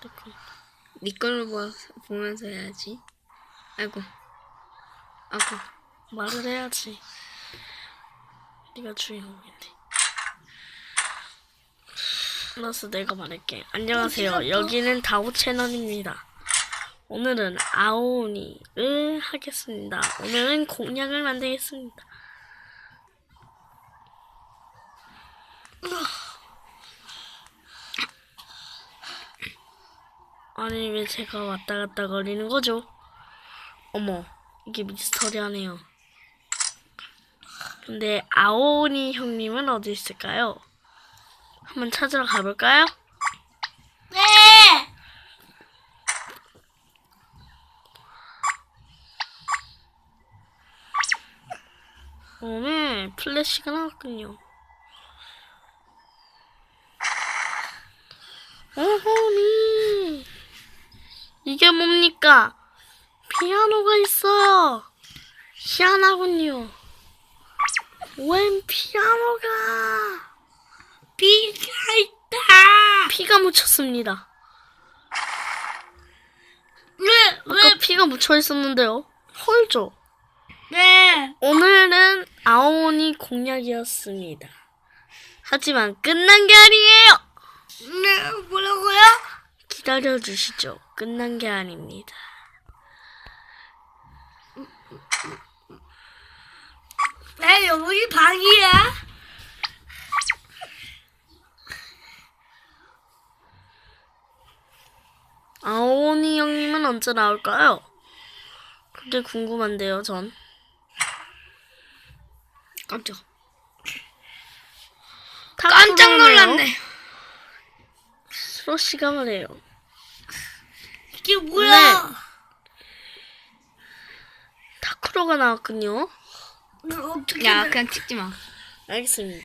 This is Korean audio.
어떡해. 네 걸로 보, 보면서 해야지. 아이고. 아이고. 말을 해야지. 네가 주인공인데. 그래서 내가 말할게. 안녕하세요. 여기는 다오 채널입니다. 오늘은 아오니를 하겠습니다. 오늘은 공략을 만들겠습니다. 아니 왜 제가 왔다 갔다 거리는 거죠? 어머 이게 미스터리하네요. 근데 아오니 형님은 어디 있을까요? 한번 찾으러 가볼까요? 네. 오늘 플래시가 나왔군요. 오호니 이게 뭡니까? 피아노가 있어요. 희한하군요. 웬 피아노가 비가 있다. 피가 묻혔습니다. 왜? 아까 피가 묻혀 있었는데요. 헐죠. 네. 오늘은 아오니 공략이었습니다. 하지만 끝난 게 아니에요. 네. 뭐라고요? 기다려 주시죠. 끝난 게 아닙니다. 네, 여기 방이야. 아오니 형님은 언제 나올까요? 그게 궁금한데요, 전. 깜짝. 깜짝 놀랐네. 로시가 말해요. 이게 뭐야? 타쿠로가 나왔군요. 네. 어떻게? 야, 그냥 찍지 마. 알겠습니다.